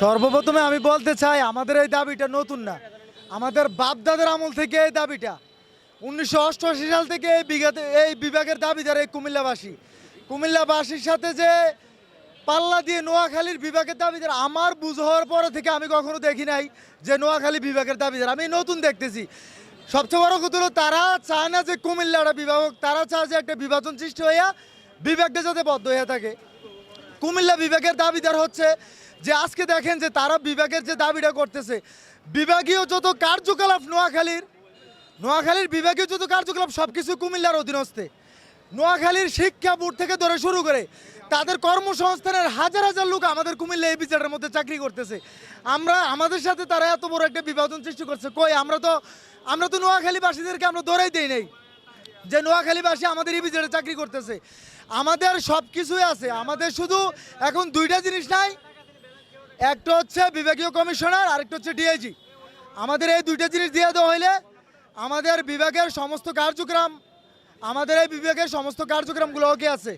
সর্বপ্রথমে আমি বলতে চাই, আমাদের এই দাবিটা নতুন না। আমাদের বাপদাদের আমল থেকে এই দাবিটা। উনিশশো অষ্টআশি সাল থেকে এই বিঘাতে এই বিভাগের দাবিদার এই কুমিল্লাবাসী। কুমিল্লাবাসীর সাথে যে পাল্লা দিয়ে নোয়াখালীর বিভাগের দাবিদার, আমার বুঝ হওয়ার পরে থেকে আমি কখনো দেখি নাই যে নোয়াখালী বিভাগের দাবিদার। আমি নতুন দেখতেছি। সবচেয়ে বড় কথা হলো, তারা চায় না যে কুমিল্লাটা বিভাগ তারা চায় যে একটা বিভাজন সৃষ্টি হইয়া বিভাগটা যাতে বদ্ধ হয়ে থাকে। কুমিল্লা বিভাগের দাবিদার হচ্ছে যে আজকে দেখেন যে তারা বিভাগের যে দাবিটা করতেছে, বিভাগীয় যত কার্যকলাপ নোয়াখালীর নোয়াখালীর বিভাগীয় যত কার্যকলাপ সব কিছু কুমিল্লার অধীনস্থে। নোয়াখালীর শিক্ষা বোর্ড থেকে ধরে শুরু করে তাদের কর্মসংস্থানের হাজার হাজার লোক আমাদের কুমিল্লা এই বিচারের মধ্যে চাকরি করতেছে। আমরা, আমাদের সাথে তারা এত বড় একটা বিভাজন সৃষ্টি করছে। কই, আমরা তো আমরা তো নোয়াখালীবাসীদেরকে আমরা ধরেই দেই নাই। যে নোয়াখালীবাসী আমাদের ইপিজেডে চাকরি করতেছে। আমাদের সব কিছুই আছে। আমাদের শুধু এখন দুইটা জিনিস নাই। একটা হচ্ছে বিভাগীয় কমিশনার, আরেকটা হচ্ছে ডিআইজি। আমাদের এই দুইটা জিনিস দিয়ে দেওয়া হইলে আমাদের বিভাগের সমস্ত কার্যক্রম, আমাদের এই বিভাগের সমস্ত কার্যক্রমগুলো ওকে আছে।